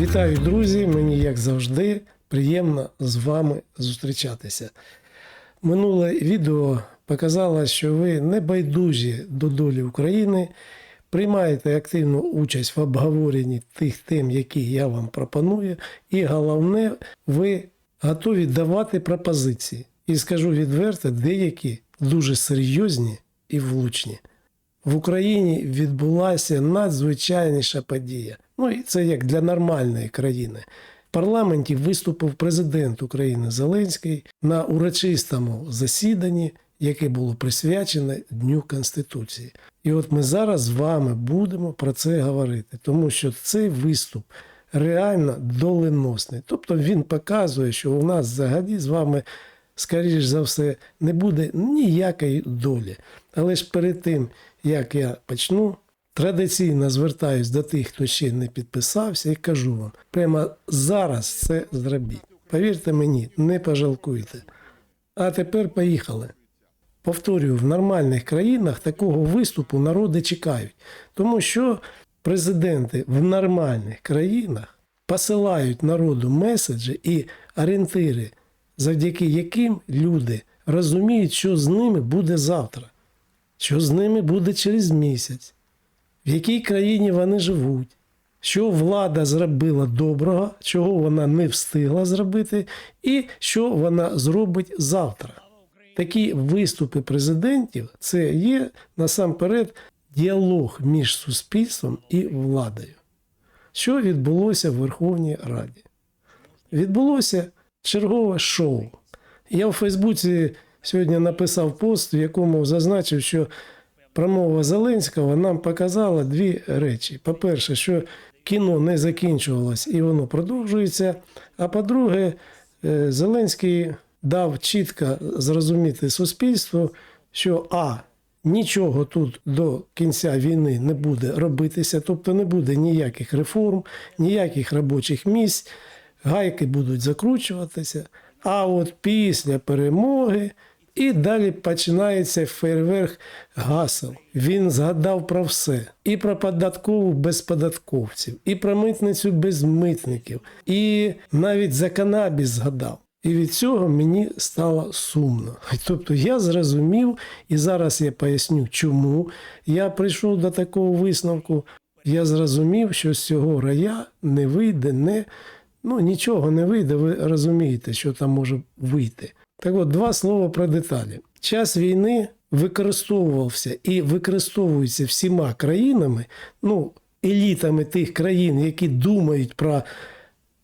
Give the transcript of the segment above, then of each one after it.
Вітаю, друзі! Мені, як завжди, приємно з вами зустрічатися. Минуле відео показало, що ви не байдужі до долі України, приймаєте активну участь в обговоренні тих тем, які я вам пропоную, і головне, ви готові давати пропозиції. І скажу відверто, деякі дуже серйозні і влучні. В Україні відбулася надзвичайніша подія. Ну і це як для нормальної країни. В парламенті виступив президент України Зеленський на урочистому засіданні, яке було присвячене Дню Конституції. І от ми зараз з вами будемо про це говорити, тому що цей виступ реально доленосний. Тобто він показує, що у нас взагалі з вами скоріш за все, не буде ніякої долі. Але ж перед тим, як я почну, традиційно звертаюсь до тих, хто ще не підписався, і кажу вам: прямо зараз це зробіть. Повірте мені, не пожалкуйте. А тепер поїхали. Повторюю, в нормальних країнах такого виступу народи чекають, тому що президенти в нормальних країнах посилають народу меседжі і орієнтири, завдяки яким люди розуміють, що з ними буде завтра, що з ними буде через місяць, в якій країні вони живуть, що влада зробила доброго, чого вона не встигла зробити, і що вона зробить завтра. Такі виступи президентів це є насамперед діалог між суспільством і владою. Що відбулося в Верховній Раді? Відбулося чергове шоу. Я в Фейсбуці сьогодні написав пост, в якому зазначив, що промова Зеленського нам показала дві речі. По-перше, що кіно не закінчувалось і воно продовжується. А по-друге, е, Зеленський дав чітко зрозуміти суспільству, що А. Нічого тут до кінця війни не буде робитися, тобто не буде ніяких реформ, ніяких робочих місць, гайки будуть закручуватися. А от після перемоги і далі починається фейерверк гасел. Він згадав про все: і про податкову без податковців, і про митницю без митників, і навіть за канабіс згадав. І від цього мені стало сумно. Тобто я зрозумів, і зараз я поясню, чому я прийшов до такого висновку. Я зрозумів, що з цього рая не вийде, не, ну нічого не вийде, ви розумієте, що там може вийти. Так от, два слова про деталі. Час війни використовувався і використовується всіма країнами, ну, елітами тих країн, які думають про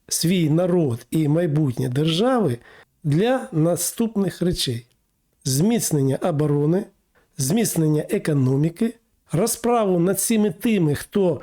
свій народ і майбутнє держави для наступних речей: зміцнення оборони, зміцнення економіки, розправу над всіми тими, хто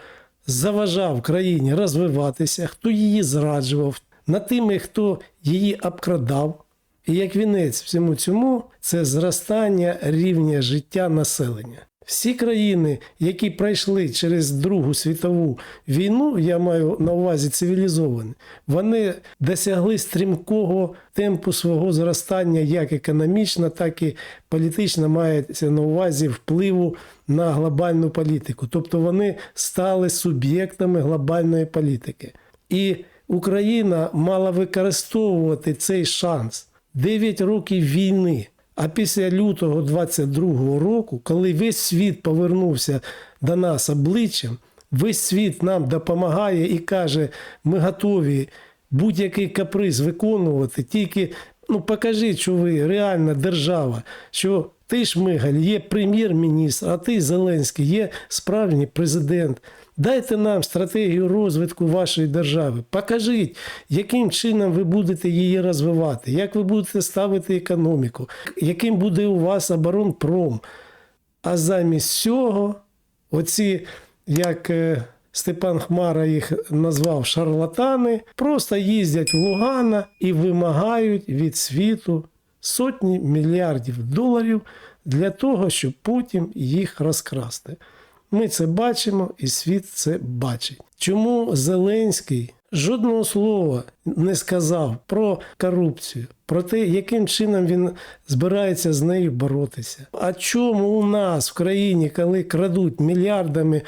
заважав країні розвиватися, хто її зраджував, над тими, хто її обкрадав. І як вінець всьому цьому це зростання рівня життя населення. Всі країни, які пройшли через Другу світову війну, я маю на увазі цивілізовані, вони досягли стрімкого темпу свого зростання, як економічно, так і політично мається на увазі впливу на глобальну політику. Тобто вони стали суб'єктами глобальної політики. І Україна мала використовувати цей шанс. 9 років війни. А після лютого 22-го року, коли весь світ повернувся до нас обличчям, весь світ нам допомагає і каже, ми готові будь-який каприз виконувати, тільки ну, покажіть, що ви реальна держава, що ти Шмигаль є прем'єр-міністр, а ти Зеленський є справжній президент. Дайте нам стратегію розвитку вашої держави. Покажіть, яким чином ви будете її розвивати, як ви будете ставити економіку, яким буде у вас оборонпром. А замість цього, оці, як е, Степан Хмара їх назвав шарлатани, просто їздять в Лугана і вимагають від світу сотні мільярдів доларів для того, щоб потім їх розкрасти. Ми це бачимо, і світ це бачить. Чому Зеленський жодного слова не сказав про корупцію, про те, яким чином він збирається з нею боротися? А чому у нас в країні, коли крадуть мільярдами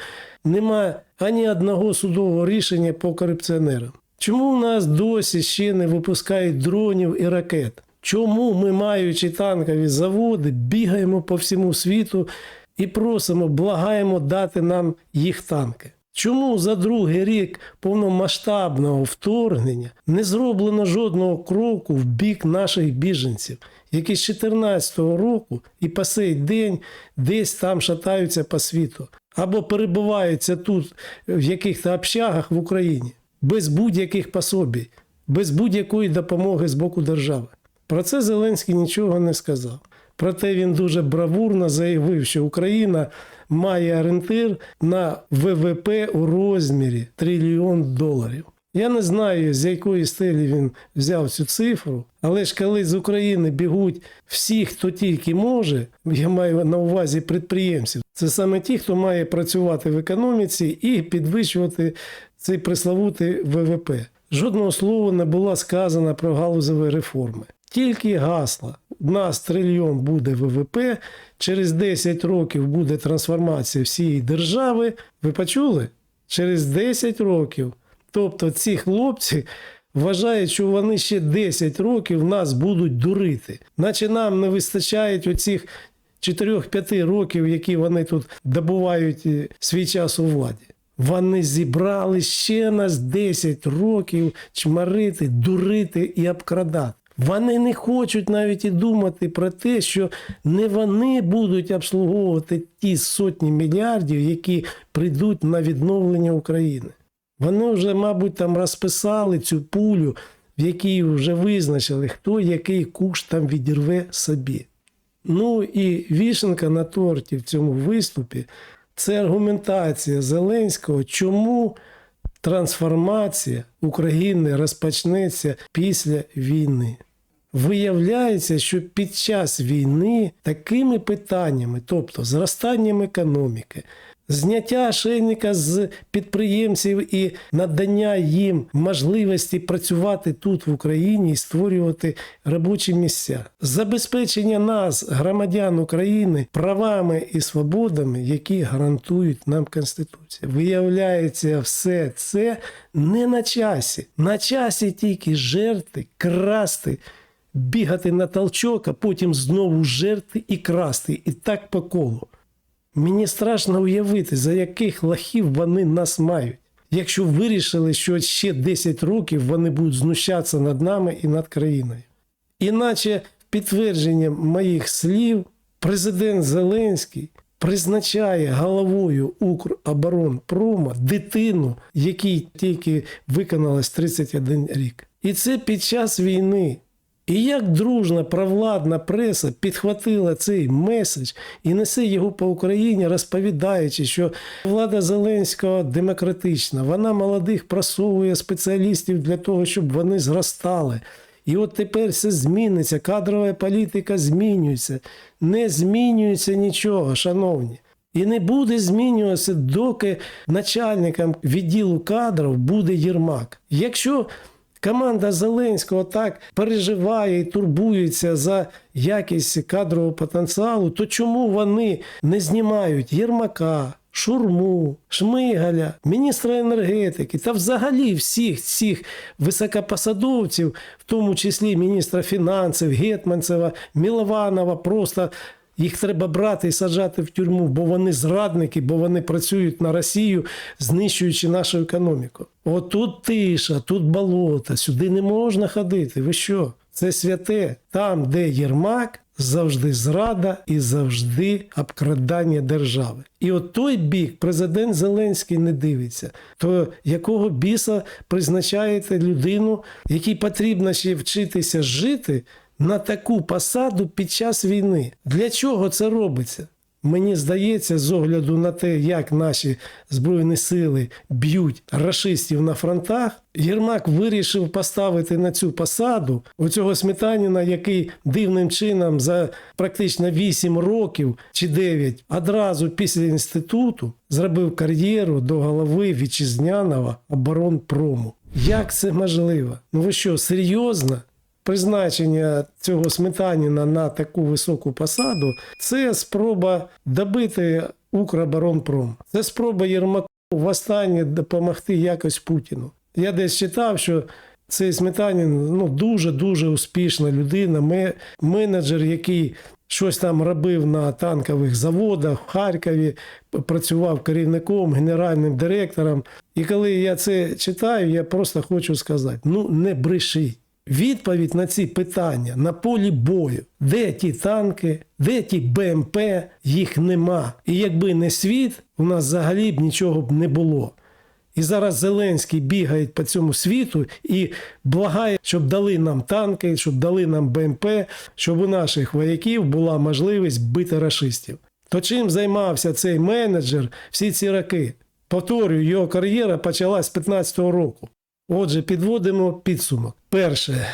немає ані одного судового рішення по корупціонерам? Чому у нас досі ще не випускають дронів і ракет? Чому ми, маючи танкові заводи, бігаємо по всьому світу і просимо, благаємо дати нам їх танки? Чому за другий рік повномасштабного вторгнення не зроблено жодного кроку в бік наших біженців, які з 2014 року і по сей день десь там шатаються по світу, або перебуваються тут в якихось общагах в Україні без будь-яких пособій, без будь-якої допомоги з боку держави? Про це Зеленський нічого не сказав. Проте він дуже бравурно заявив, що Україна має орієнтир на ВВП у розмірі трильйон доларів. Я не знаю, з якої стелі він взяв цю цифру, але ж коли з України бігуть всі, хто тільки може, я маю на увазі підприємців, це саме ті, хто має працювати в економіці і підвищувати цей пресловутий ВВП. Жодного слова не було сказано про галузеві реформи. Тільки гасла. У нас трильйон буде ВВП, через 10 років буде трансформація всієї держави. Ви почули? Через 10 років. Тобто ці хлопці вважають, що вони ще 10 років нас будуть дурити. Наче нам не вистачає оцих 4-5 років, які вони тут добувають е, свій час у владі. Вони зібрали ще нас 10 років чмарити, дурити і обкрадати. Вони не хочуть навіть і думати про те, що не вони будуть обслуговувати ті сотні мільярдів, які прийдуть на відновлення України. Вони вже, мабуть, там розписали цю пулю, в якій вже визначили, хто який куш там відірве собі. Ну і вішенка на торті в цьому виступі це аргументація Зеленського, чому трансформація України розпочнеться після війни. Виявляється, що під час війни такими питаннями, тобто зростанням економіки, зняття шейника з підприємців і надання їм можливості працювати тут в Україні і створювати робочі місця, забезпечення нас, громадян України, правами і свободами, які гарантують нам Конституція. Виявляється, все це не на часі. На часі тільки жерти, красти бігати на толчок, а потім знову жерти і красти, і так по колу. Мені страшно уявити, за яких лахів вони нас мають, якщо вирішили, що ще 10 років вони будуть знущатися над нами і над країною. Іначе, в підтвердження моїх слів, президент Зеленський призначає головою Укроборонпрома дитину, якій тільки виконалось 31 рік. І це під час війни. І як дружна провладна преса підхватила цей меседж і несе його по Україні, розповідаючи, що влада Зеленського демократична, вона молодих просовує спеціалістів для того, щоб вони зростали. І от тепер все зміниться, кадрова політика змінюється. Не змінюється нічого, шановні. І не буде змінюватися, доки начальником відділу кадрів буде Єрмак. Якщо команда Зеленського так переживає і турбується за якість кадрового потенціалу, то чому вони не знімають Єрмака? Шурму, Шмигаля, міністра енергетики та взагалі всіх цих високопосадовців, в тому числі міністра фінансів, Гетманцева, Мілованова, просто їх треба брати і саджати в тюрму, бо вони зрадники, бо вони працюють на Росію, знищуючи нашу економіку. Отут тиша, тут болото, сюди не можна ходити. Ви що? Це святе. Там, де Єрмак, завжди зрада і завжди обкрадання держави. І от той бік президент Зеленський не дивиться. То якого біса призначаєте людину, якій потрібно ще вчитися жити на таку посаду під час війни? Для чого це робиться? Мені здається, з огляду на те, як наші збройні сили б'ють рашистів на фронтах, Єрмак вирішив поставити на цю посаду оцього Сметаніна, який дивним чином за практично 8 років чи 9 одразу після інституту зробив кар'єру до голови вітчизняного оборонпрому. Як це можливо? Ну ви що, серйозно? Призначення цього Сметаніна на таку високу посаду це спроба добити Укроборонпром. Це спроба Єрмака востаннє допомогти якось Путіну. Я десь читав, що цей Сметанін ну, дуже-дуже успішна людина, ме- менеджер, який щось там робив на танкових заводах в Харкові, працював керівником, генеральним директором. І коли я це читаю, я просто хочу сказати: ну не бреши. Відповідь на ці питання на полі бою, де ті танки, де ті БМП, їх нема. І якби не світ, у нас взагалі б нічого б не було. І зараз Зеленський бігає по цьому світу і благає, щоб дали нам танки, щоб дали нам БМП, щоб у наших вояків була можливість бити рашистів. То чим займався цей менеджер всі ці роки? Повторюю, його кар'єра почалась з 15-го року. Отже, підводимо підсумок. Перше,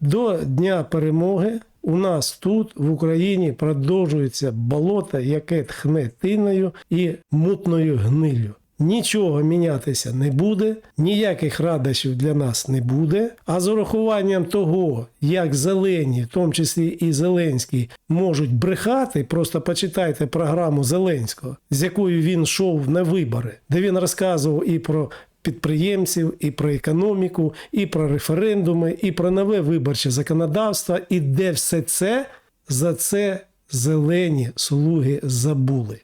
до Дня перемоги у нас тут, в Україні, продовжується болото, яке тхне тиною і мутною гнилю. Нічого мінятися не буде, ніяких радощів для нас не буде. А з урахуванням того, як зелені, в тому числі і Зеленський, можуть брехати, просто почитайте програму Зеленського, з якою він йшов на вибори, де він розказував і про підприємців, і про економіку, і про референдуми, і про нове виборче законодавство, і де все це за це зелені слуги забули.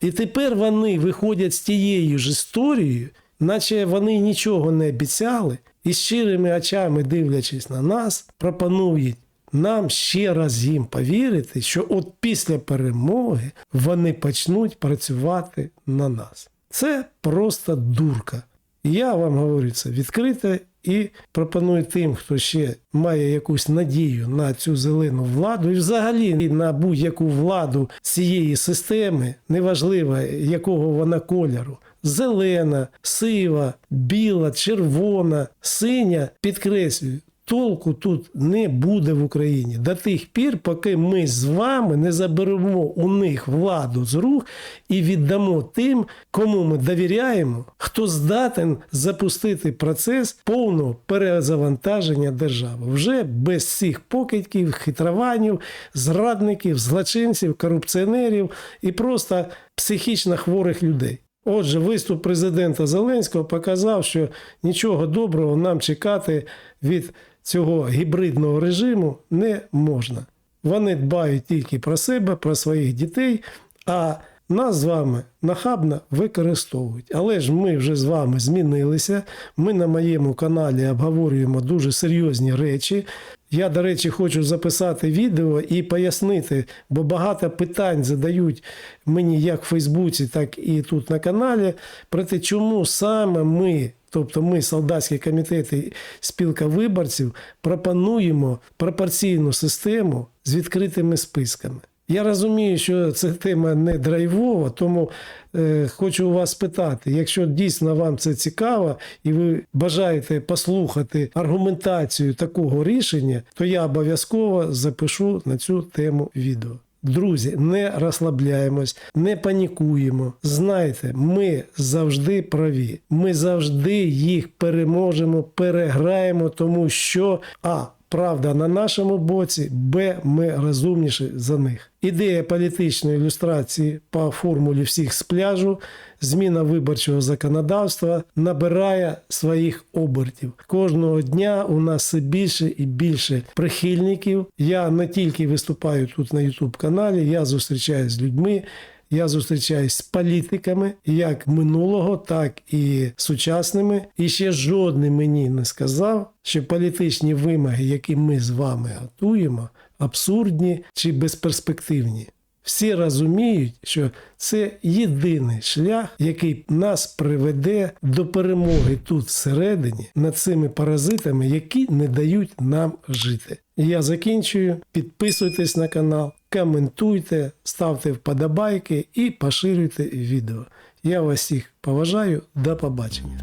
І тепер вони виходять з тією ж історією, наче вони нічого не обіцяли, і щирими очами, дивлячись на нас, пропонують нам ще раз їм повірити, що от після перемоги вони почнуть працювати на нас. Це просто дурка. Я вам говорю це відкрите і пропоную тим, хто ще має якусь надію на цю зелену владу, і взагалі на будь-яку владу цієї системи, неважливо якого вона кольору. Зелена, сива, біла, червона, синя, підкреслюю, толку тут не буде в Україні до тих пір, поки ми з вами не заберемо у них владу з рук і віддамо тим, кому ми довіряємо, хто здатен запустити процес повного перезавантаження держави вже без всіх покидьків, хитрованів, зрадників, злочинців, корупціонерів і просто психічно хворих людей. Отже, виступ президента Зеленського показав, що нічого доброго нам чекати від цього гібридного режиму не можна. Вони дбають тільки про себе, про своїх дітей, а нас з вами нахабно використовують. Але ж ми вже з вами змінилися. Ми на моєму каналі обговорюємо дуже серйозні речі. Я, до речі, хочу записати відео і пояснити, бо багато питань задають мені як в Фейсбуці, так і тут на каналі, про те, чому саме ми, тобто ми, солдатські комітети, спілка виборців, пропонуємо пропорційну систему з відкритими списками. Я розумію, що це тема не драйвова, тому е, хочу у вас спитати, якщо дійсно вам це цікаво і ви бажаєте послухати аргументацію такого рішення, то я обов'язково запишу на цю тему відео. Друзі, не розслабляємось, не панікуємо. Знайте, ми завжди праві. Ми завжди їх переможемо, переграємо, тому що а. Правда на нашому боці, Б. Ми розумніші за них. Ідея політичної ілюстрації по формулі всіх з пляжу, зміна виборчого законодавства набирає своїх обертів. Кожного дня у нас все більше і більше прихильників. Я не тільки виступаю тут на YouTube каналі, я зустрічаюся з людьми. Я зустрічаюсь з політиками, як минулого, так і сучасними. І ще жодний мені не сказав, що політичні вимоги, які ми з вами готуємо, абсурдні чи безперспективні. Всі розуміють, що це єдиний шлях, який нас приведе до перемоги тут всередині над цими паразитами, які не дають нам жити. Я закінчую. Підписуйтесь на канал, коментуйте, ставте вподобайки і поширюйте відео. Я вас всіх поважаю. До побачення.